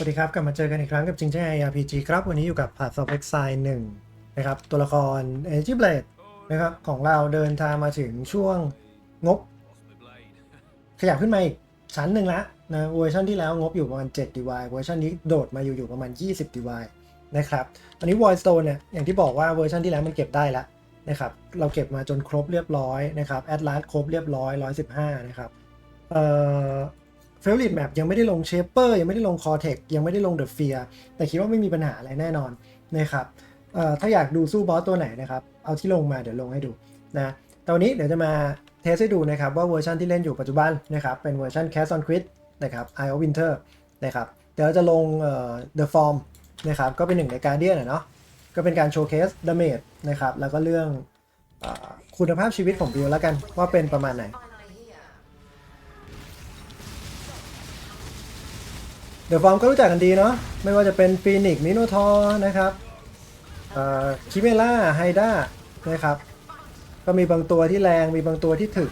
สวัสดีครับ กลับมาเจอกันอีกครั้งกับจริงใช่ RPG ครับ วันนี้อยู่กับ Path of Exile 1นะครับ ตัวละคร Energy Blade นะครับ ของเราเดินทางมาถึงช่วงงบ ขยับขึ้นมาอีกชั้นหนึ่งละนะเวอร์ชันที่แล้วงบอยู่ประมาณ 7 DY เวอร์ชันนี้โดดมาอยู่อยู่ประมาณ 20 DY นะครับตอนนี้ Void Stone เนี่ยอย่างที่บอกว่าเวอร์ชันที่แล้วมันเก็บได้แล้วนะครับเราเก็บมาจนครบเรียบร้อยนะครับแอดลาสครบเรียบร้อย 115 นะครับเอ่อ เฟลลิตแมปยังไม่ได้ลงเชเปอร์ยังไม่ได้ลงคอเทคยังไม่ได้ลงเดอะเฟียแต่คิดว่าไม่มีปัญหาอะไรแน่นอนนะครับถ้าอยากดูสู้บอสตัวไหนนะครับ เอาที่ลงมาเดี๋ยวลงให้ดูนะตอนนี้เดี๋ยวจะมาเทสให้ดูนะครับว่าเวอร์ชันที่เล่นอยู่ปัจจุบันนะครับเป็นเวอร์ชัน Cast on Quit นะครับ Eye of Winter นะครับเดี๋ยวเราจะลงเอ่อ The Form นะครับก็เป็นหนึ่งในการเดียนเนาะก็เป็นการโชว์เคสดาเมจนะครับแล้วก็เรื่องออคุณภาพชีวิตของบิวแล้วกันว่าเป็นประมาณไหน เดอะฟอร์มก็รู้จักกันดีเนาะไม่ว่าจะเป็นฟีนิกมิโนทอร์นะครับคิเมล่าไฮด้านะครับ ก็มีบางตัวที่แรงมีบางตัวที่ถึก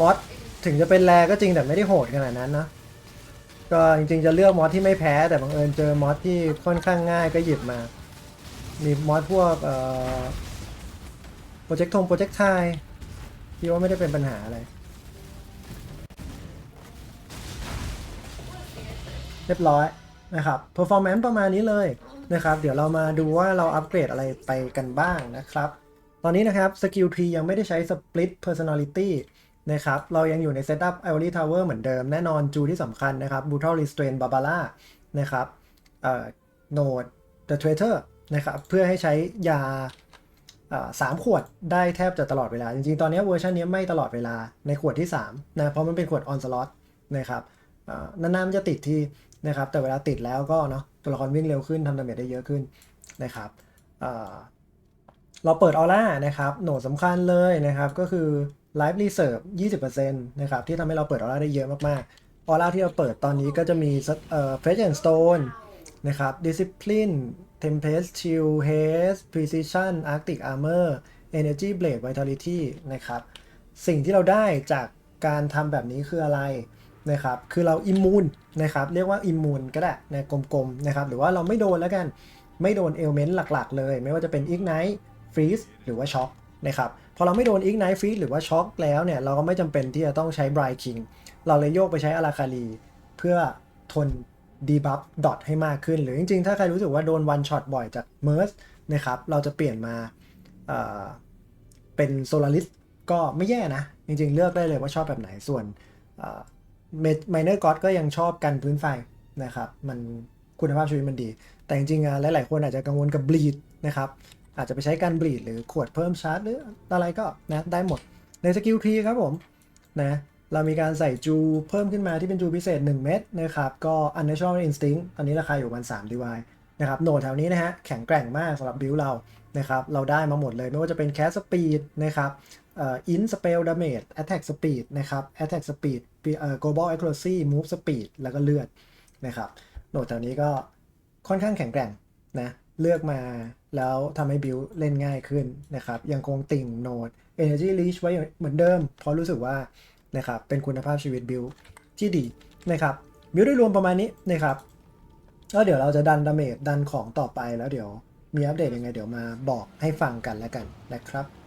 มอสถึงจะเป็นแรงก็จริงแต่ไม่ได้โหดขนาดนั้นนะก็จริงๆจะเลือกมอสที่ไม่แพ้แต่บังเอิญเจอมอสที่ค่อนข้างง่ายก็หยิบมา มีมอสพวกโปรเจกต์ทงโปรเจกต์ไทที่ว่าไม่ได้เป็นปัญหาอะไร เรียบร้อยนะครับ performance ประมาณนี้เลยนะครับ เดี๋ยวเรามาดูว่าเราอัปเกรดอะไรไปกันบ้างนะครับ ตอนนี้นะครับ skill tree ยังไม่ได้ใช้ split personality นะครับ เรายังอยู่ใน setup ivory tower เหมือนเดิม แน่นอนจูที่สำคัญนะครับ brutal restraint barbara นะครับเอ่อ node the traitor นะครับ เพื่อให้ใช้ยาเอ่อสามขวดได้แทบจะตลอดเวลา จริงๆ ตอนนี้เวอร์ชันนี้ไม่ตลอดเวลาในขวดที่3นะเพราะมันเป็นขวด on slot นะครับเอ่อนานๆมันจะติดที่ นะครับแต่เวลาติดแล้วก็เนาะตัวละครวิ่งเร็วขึ้นทำดาเมจได้เยอะขึ้นนะครับเเราเปิดออร่านะครับโหนดสำคัญเลยนะครับก็คือ Live Reserve 20%นะครับที่ทำให้เราเปิดออร่าได้เยอะมากๆออร่าที่เราเปิดตอนนี้ก็จะมีเอ่อ Fresh and Stone นะครับ Discipline Tempest Chill Haste Precision Arctic Armor Energy Blade Vitality นะครับสิ่งที่เราได้จากการทำแบบนี้คืออะไร นะครับคือเราอิมมูนนะครับเรียกว่าอิมมูนก็ได้ในกลมๆนะครับหรือว่าเราไม่โดนแล้วกันไม่โดนเอลเมนต์หลักๆ เลย ไม่ว่าจะเป็น Ignite Freeze หรือว่าช็อคนะครับพอเราไม่โดน Ignite Freeze หรือว่าช็อคแล้วเนี่ยเราก็ไม่จำเป็นที่จะต้องใช้ Bright King เราเลยโยกไปใช้อาราคาลีเพื่อทนดีบัฟดอทให้มากขึ้น หรือจริงๆ ถ้าใครรู้สึกว่าโดนวันช็อตบ่อยจากเม r ร์สนะครับเราจะเปลี่ยนมาเเป็นโซลาริสก็ไม่แย่นะ จริงๆ เลือกได้เลยว่าชอบแบบไหนส่วน ไมเนอร์ก็ก็ยังชอบกันพื้นไฟนะครับ มันคุณภาพชีวิตมันดี แต่จริงๆหลายๆคนอาจจะกังวลกับบลีดนะครับ อาจจะไปใช้การบลีดหรือขวดเพิ่มชาร์จหรืออะไรก็นะได้หมดในสกิลทรีครับผมนะเรามีการใส่จูเพิ่มขึ้นมาที่เป็นจูพิเศษ 1 เม็ดนะครับ ก็ unnatural instinct ตอนนี้ราคาอยู่ประมาณ3 DY นะครับโหนดแถวนี้นะฮะแข็งแกร่งมากสำหรับบิวเรานะครับ เราได้มาหมดเลยไม่ว่าจะเป็น cast speed นะครับ อ่อ in spell damage attack speed นะครับ attack speed เอ่อ global accuracy move speed แล้วก็เลือดนะครับโหนดแถวนี้ก็ค่อนข้างแข็งแกร่งนะเลือกมาแล้วทำให้บิวเล่นง่ายขึ้นนะครับยังคงติ่งโหนด energy leash ไว้เหมือนเดิม เพราะรู้สึกว่านะครับเป็นคุณภาพชีวิตบิวที่ดีนะครับบิวโดยรวมประมาณนี้นะครับแล้วเดี๋ยวเราจะดันดาเมจดันของต่อไปแล้วเดี๋ยวมีอัปเดตยังไงเดี๋ยวมาบอกให้ฟังกันแล้วกันนะครับ